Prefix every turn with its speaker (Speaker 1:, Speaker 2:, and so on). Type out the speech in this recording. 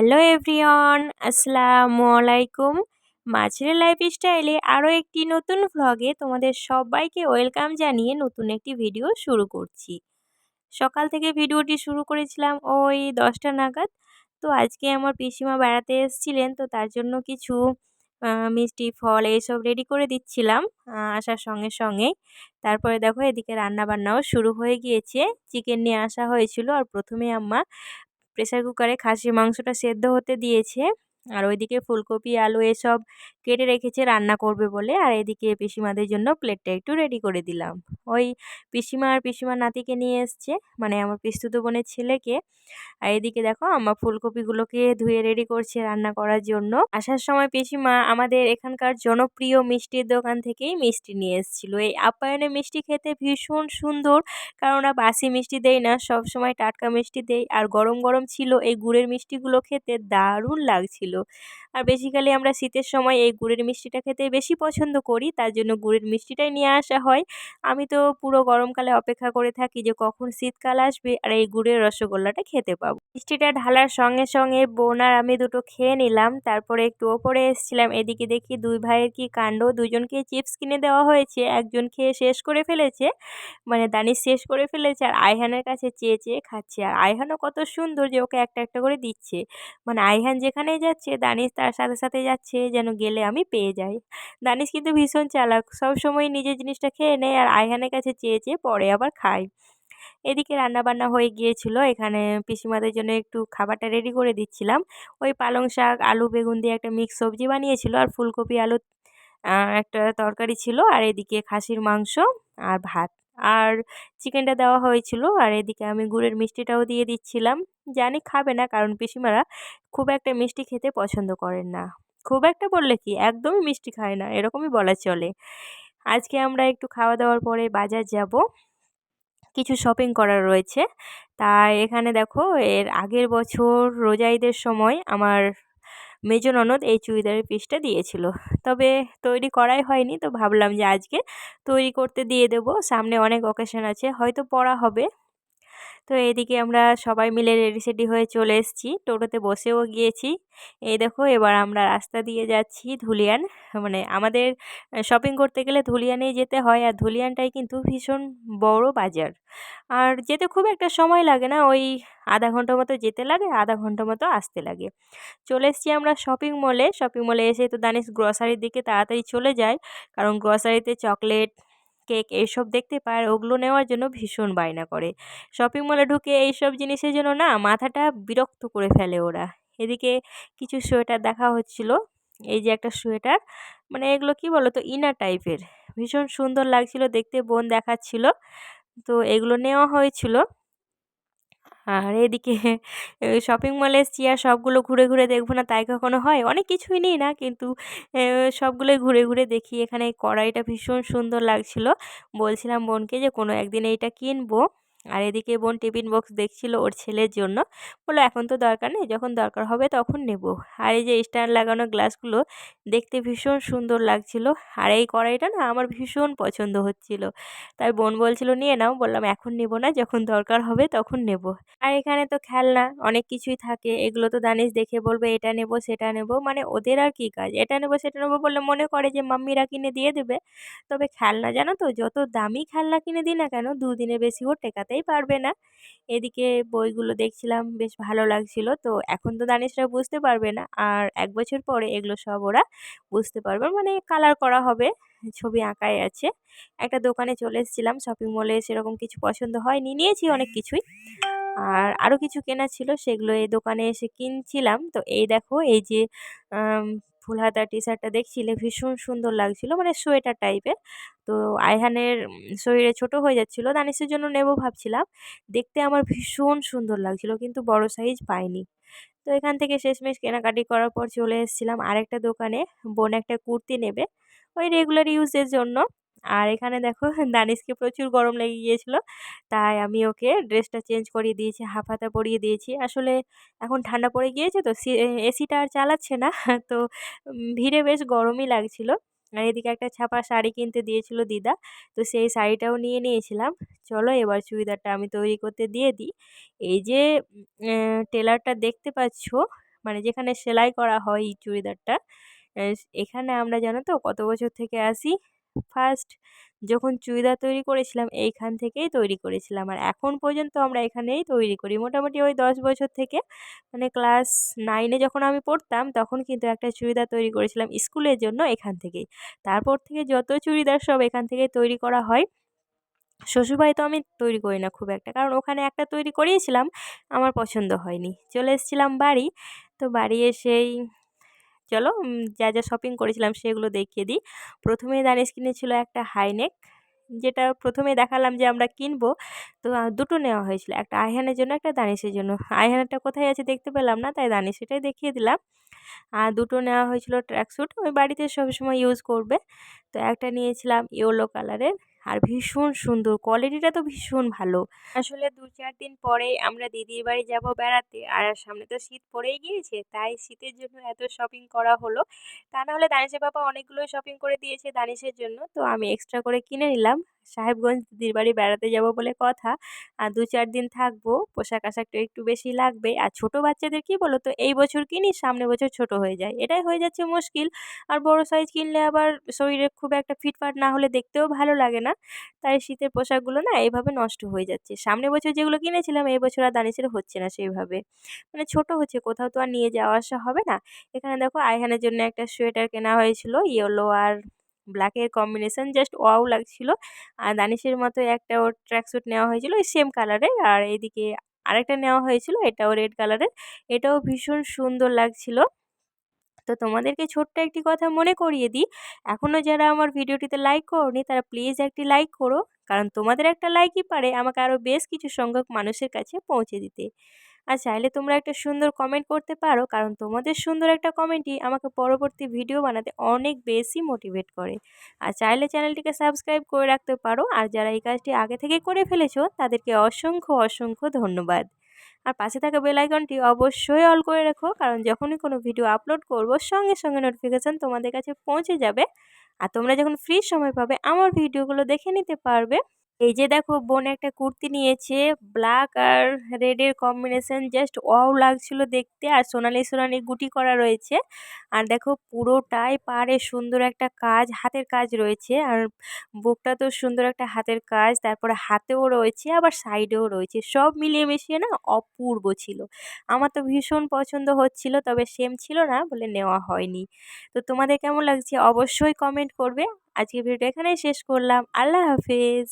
Speaker 1: Hello everyone, আসসালামু আলাইকুম। মাছের লাইফ স্টাইলে আরও একটি নতুন ভ্লগে তোমাদের সবাইকে ওয়েলকাম জানিয়ে নতুন একটি ভিডিও শুরু করছি। সকাল থেকে ভিডিওটি শুরু করেছিলাম ওই দশটা নাগাদ। তো আজকে আমার পিসিমা বেড়াতে এসেছিলেন, তো তার জন্য কিছু মিষ্টি ফল এইসব রেডি করে দিচ্ছিলাম আসার সঙ্গে সঙ্গে। তারপরে দেখো এদিকে রান্না বান্নাও শুরু হয়ে গিয়েছে। চিকেন নিয়ে আসা হয়েছিল আর প্রথমে আম্মা প্রেসার কুকারে খাসির মাংসটা সেদ্ধ হতে দিয়েছে। আর ওইদিকে ফুলকপি, আলু এসব কেটে রেখেছে, রান্না করবে বলে। আর এদিকে পিসিমাদের জন্য প্লেটটা একটু রেডি করে দিলাম। ওই পিসিমা আর পিসিমার নাতিকে নিয়ে এসছে মানে আমার পিস্তুত বোনের ছেলেকে। আর এদিকে দেখো, আমার ফুলকপিগুলোকে ধুয়ে রেডি করছে রান্না করার জন্য। আসার সময় পিসিমা আমাদের এখানকার জনপ্রিয় মিষ্টির দোকান থেকেই মিষ্টি নিয়ে এসেছিল। এই আপ্যায়নে মিষ্টি খেতে ভীষণ সুন্দর, কারণ ওরা বাসি মিষ্টি দেয় না সব সময় টাটকা মিষ্টি দেয়। আর গরম গরম ছিল, এই গুড়ের মিষ্টিগুলো খেতে দারুণ লাগছিল। আর বেসিক্যালি আমরা শীতের সময় এই গুড়ের মিষ্টিটা খেতে বেশি পছন্দ করি, তার জন্য গুড়ের মিষ্টিটাই নিয়ে আসা হয়। আমি তো পুরো গরমকালে অপেক্ষা করে থাকি যে কখন শীতকাল আসবে আর এই গুড়ের রসগোল্লাটা খেতে পাবো। মিষ্টিটা ঢালার সঙ্গে সঙ্গে বোনার আমি দুটো খেয়ে নিলাম, তারপরে একটু ওপরে এসেছিলাম, এদিকে দেখি দুই ভাইয়ের কি কাণ্ড, দুজনকে চিপস কিনে দেওয়া হয়েছে, একজন খেয়ে শেষ করে ফেলেছে মানে দানি শেষ করে ফেলেছে আর আইহানের কাছে চেয়ে চেয়ে খাচ্ছে। আর আইহানও কত সুন্দর যে ওকে একটা একটা করে দিচ্ছে। মানে আইহান যেখানেই যাচ্ছে দানিশ তার সাথে সাথে যাচ্ছে, যেন গেলে আমি পেয়ে যাই। দানিশ কিন্তু ভীষণ চালাক সব সময় নিজের জিনিসটা খেয়ে নেয় আর আইহানের কাছে চেয়ে চেয়ে পরে আবার খায়। এদিকে রান্নাবান্না হয়ে গিয়েছিল, এখানে পিসিমাদের জন্য একটু খাবারটা রেডি করে দিচ্ছিলাম। ওই পালং শাক, আলু বেগুন দিয়ে একটা মিক্স সবজি বানিয়েছিল আর ফুলকপি, আলু একটা তরকারি ছিল। আর এদিকে খাসির মাংস আর ভাত। আর চিকেনটা দেওয়া হয়েছিল। আর এদিকে আমি গুড়ের মিষ্টিটাও দিয়ে দিচ্ছিলাম। জানি খাবে না কারণ পিসিমারা খুব একটা মিষ্টি খেতে পছন্দ করেন না। খুব একটা বললে কি, একদমই মিষ্টি খায় না, এরকমই বলা চলে। আজকে আমরা একটু খাওয়া দাওয়ার পরে বাজার যাব। কিছু শপিং করার রয়েছে। তাই এখানে দেখো, এর আগের বছর রোজা ঈদের সময় আমার মেজ ননদ এই চুড়িদারের পিসটা দিয়েছিল। তবে তৈরি করাই হয়নি, তো ভাবলাম যে আজকে তৈরি করতে দিয়ে দেব। সামনে অনেক অকেশন আছে, হয়তো পড়া হবে। তো এদিকে আমরা সবাই মিলে রেডি সেডি হয়ে চলে এসেছি। টোটোতে বসেও গিয়েছি। এই দেখো, এবার আমরা রাস্তা দিয়ে যাচ্ছি ধুলিয়ান। মানে আমাদের শপিং করতে গেলে ধুলিয়ানেই যেতে হয়। আর ধুলিয়ানটাই কিন্তু ভীষণ বড় বাজার। আর যেতে খুব একটা সময় লাগে না। ওই আধা ঘণ্টা মতো যেতে লাগে, আধা ঘণ্টা মতো আসতে লাগে। চলে এসেছি আমরা শপিং মলে শপিং মলে এসে তো দানিস গ্রসারির দিকে তাড়াতাড়ি চলে যায়। কারণ গ্রসারিতে চকলেট কেক এইসব দেখতে পায় ওগুলো নেওয়ার জন্য ভীষণ বায়না করে। শপিং মলে ঢুকে এইসব জিনিসের জন্য না মাথাটা বিরক্ত করে ফেলে ওরা। এদিকে কিছু সোয়েটার দেখা হচ্ছিল। এই যে একটা সোয়েটার মানে এগুলো কি বলো তো ইনার টাইপের ভীষণ সুন্দর লাগছিল, দেখতে বোন দেখাচ্ছিল। তো এগুলো নেওয়া হয়েছিল। আর এদিকে শপিং মলে এসছি আর সবগুলো ঘুরে ঘুরে দেখব না তাই কখনো হয়? অনেক কিছুই নেই না কিন্তু সবগুলোই ঘুরে ঘুরে দেখি। এখানে কড়াইটা ভীষণ সুন্দর লাগছিল। বলছিলাম বোনকে যে কোনো একদিন এইটা কিনবো। আর এদিকে বোন টিফিন বক্স দেখছিল ওর ছেলের জন্য। বলল, এখন তো দরকার নেই, যখন দরকার হবে তখন নেব। আর এই যে স্ট্যান্ড লাগানো গ্লাসগুলো দেখতে ভীষণ সুন্দর লাগছিল। আর এই কড়াইটা না আমার ভীষণ পছন্দ হচ্ছিল। তাই বোন বলছিল, নিয়ে নাও। বললাম, এখন নেব না, যখন দরকার হবে তখন নেব। আর এখানে তো খেলনা, অনেক কিছুই থাকে। এগুলো তো জানিস দেখে বলবে, এটা নেব, সেটা নেব। মানে ওদের আর কি কাজ? এটা নেব, সেটা নেব বললে মনে করে যে মাম্মিরা কিনে দিয়ে দেবে। তবে খেলনা জানো তো, যত দামি খেলনা কিনে দিই না কেন দুদিনের বেশি ও টেকাতে যেতেই পারবে না। এদিকে বইগুলো দেখছিলাম, বেশ ভালো লাগছিল। তো এখন তো দানিশরা বুঝতে পারবে না। আর এক বছর পরে এগুলো সব ওরা বুঝতে পারবে। মানে কালার করা হবে, ছবি আঁকাই আছে। একটা দোকানে চলে এসেছিলাম শপিং মলে সেরকম কিছু পছন্দ হয়নি। নিয়েছি অনেক কিছুই। আর আরও কিছু কেনা ছিল, সেগুলো এই দোকানে এসে কিনছিলাম। তো এই দেখো, এই যে ফুল হাতা টি শার্টটা দেখছিলে? ভীষণ সুন্দর লাগছিল মানে সোয়েটার টাইপের তো আইহানের শরীরে ছোট হয়ে যাচ্ছিল দানিসের জন্য নেব ভাবছিলাম। দেখতে আমার ভীষণ সুন্দর লাগছিল, কিন্তু বড় সাইজ পাইনি। তো এখান থেকে শেষমেশ কেনাকাটি করার পর চলে এসেছিলাম আরেকটা দোকানে। বোন একটা কুর্তি নেবে, ওই রেগুলার ইউজের জন্য। আর এখানে দেখো দানিশকে প্রচুর গরম লেগে গিয়েছিল। তাই আমি ওকে ড্রেসটা চেঞ্জ করিয়ে দিয়েছি, হাফ হাতা পরিয়ে দিয়েছি। আসলে এখন ঠান্ডা পড়ে গিয়েছে তো এসিটা আর চালাচ্ছে না। তো ভিড়ে বেশ গরমই লাগছিল। আর এদিকে একটা ছাপা শাড়ি কিনতে দিয়েছিল দিদা। তো সেই শাড়িটাও নিয়ে নিয়েছিলাম। চলো এবার চুড়িদারটা আমি তৈরি করতে দিয়ে দিই। এই যে টেলারটা দেখতে পাচ্ছ মানে যেখানে সেলাই করা হয় এই চুড়িদারটা এখানে আমরা জানো তো কত বছর থেকে আসি? ফার্স্ট যখন চুড়িদার তৈরি করেছিলাম, এইখান থেকেই তৈরি করেছিলাম। আর এখন পর্যন্ত আমরা এখানেই তৈরি করি। মোটামুটি ওই দশ বছর থেকে মানে ক্লাস নাইনে যখন আমি পড়তাম, তখন কিন্তু একটা চুড়িদার তৈরি করেছিলাম স্কুলের জন্য এখান থেকেই। তারপর থেকে যত চুড়িদার সব এখান থেকেই তৈরি করা হয়। শ্বশুরবাড়ি তো আমি তৈরি করি না খুব একটা। কারণ ওখানে একটা তৈরি করিয়েছিলাম, আমার পছন্দ হয়নি। চলে এসেছিলাম বাড়ি। তো বাড়ি এসেই চলো যা যা শপিং করেছিলাম সেগুলো দেখিয়ে দিই। প্রথমেই দানিশ কিনেছিল একটা হাইনেক যেটা প্রথমে দেখালাম যে আমরা কিনবো। তো দুটো নেওয়া হয়েছিল, একটা আইহানের জন্য, একটা দানিশের জন্য। আইহানটা কোথায় আছে দেখতে পেলাম না, তাই দানিশ সেটাই দেখিয়ে দিলাম। আর দুটো নেওয়া হয়েছিল ট্র্যাকস্যুট ওই বাড়িতে সবসময় ইউজ করবে। তো একটা নিয়েছিলাম ইয়েলো কালারের আর ভীষণ সুন্দর। কোয়ালিটিটা তো ভীষণ ভালো। আসলে দু চার দিন পরে আমরা দিদির বাড়ি যাব বেড়াতে। আর সামনে তো শীত পড়েই গিয়েছে, তাই শীতের জন্য এত শপিং করা হলো। তা না হলে দানিশের বাবা অনেকগুলো শপিং করে দিয়েছে দানিশের জন্য। তো আমি এক্সট্রা করে কিনে নিলাম। সাহেবগঞ্জ দিদির বাড়ি বেড়াতে যাব বলে কথা। আর দু চার দিন থাকব, পোশাক আশাকটা একটু বেশি লাগবে। আর ছোট বাচ্চাদের কি বলো তো এই বছর কিনি, সামনে বছর ছোট হয়ে যায়। এটাই হয়ে যাচ্ছে মুশকিল। আর বড় সাইজ কিনলে আবার শরীরে খুব একটা ফিটফাট না হলে দেখতেও ভালো লাগে না। তাই শীতের পোশাকগুলো না এইভাবে নষ্ট হয়ে যাচ্ছে। সামনে বছর যেগুলো কিনেছিলাম, এই বছর আর দানিশের হচ্ছে না সেইভাবে। মানে ছোট হচ্ছে, কোথাও তো আর নিয়ে যাওয়া আসা হবে না। এখানে দেখো আইহানের জন্য একটা সোয়েটার কেনা হয়েছিল ইয়েলো আর ব্ল্যাকের কম্বিনেশন জাস্ট ওয়াও লাগছিল। আর দানিশের মতো একটা ওর ট্র্যাকস্যুট নেওয়া হয়েছিল ওই সেম কালারের আর এদিকে আরেকটা নেওয়া হয়েছিল, এটাও রেড কালারের এটাও ভীষণ সুন্দর লাগছিল। তো তোমাদেরকে ছোট্ট একটি কথা মনে করিয়ে দিই এখনও যারা আমার ভিডিওটিতে লাইক করনি, তারা প্লিজ একটি লাইক করো। কারণ তোমাদের একটা লাইকই পারে আমাকে আরও বেশ কিছু সংখ্যক মানুষের কাছে পৌঁছে দিতে। আর চাইলে তোমরা একটা সুন্দর কমেন্ট করতে পারো, কারণ তোমাদের সুন্দর একটা কমেন্টই আমাকে পরবর্তী ভিডিও বানাতে অনেক বেশি মোটিভেট করে। আর চাইলে চ্যানেলটিকে সাবস্ক্রাইব করে রাখতে পারো, আর যারা এই কাজটি আগে থেকে করে ফেলেছো, তাদেরকে অসংখ্য অসংখ্য ধন্যবাদ। আর পাশে থাকা বেল আইকনটি অবশ্যই অল করে রেখো, কারণ যখনই কোনো ভিডিও আপলোড করব, সঙ্গে সঙ্গে নোটিফিকেশান তোমাদের কাছে পৌঁছে যাবে। আর তোমরা যখন ফ্রি সময় পাবে, আমার ভিডিওগুলো দেখে নিতে পারবে। এই যে দেখো বোন একটা কুর্তি নিয়েছে ব্ল্যাক আর রেডের কম্বিনেশন জাস্ট ওয়াও লাগছিল দেখতে আর সোনালি সোনালি গুটি করা রয়েছে। আর দেখো পুরোটাই পাড়ে সুন্দর একটা কাজ, হাতের কাজ রয়েছে। আর বুকটা তো সুন্দর একটা হাতের কাজ, তারপরে হাতেও রয়েছে, আবার সাইডেও রয়েছে। সব মিলিয়ে মিশিয়ে না অপূর্ব ছিল। আমার তো ভীষণ পছন্দ হচ্ছিল, তবে সেম ছিল না বলে নেওয়া হয়নি। তো তোমাদের কেমন লাগছে অবশ্যই কমেন্ট করবে। আজকে ভিডিওটা এখানেই শেষ করলাম। আল্লাহ হাফেজ।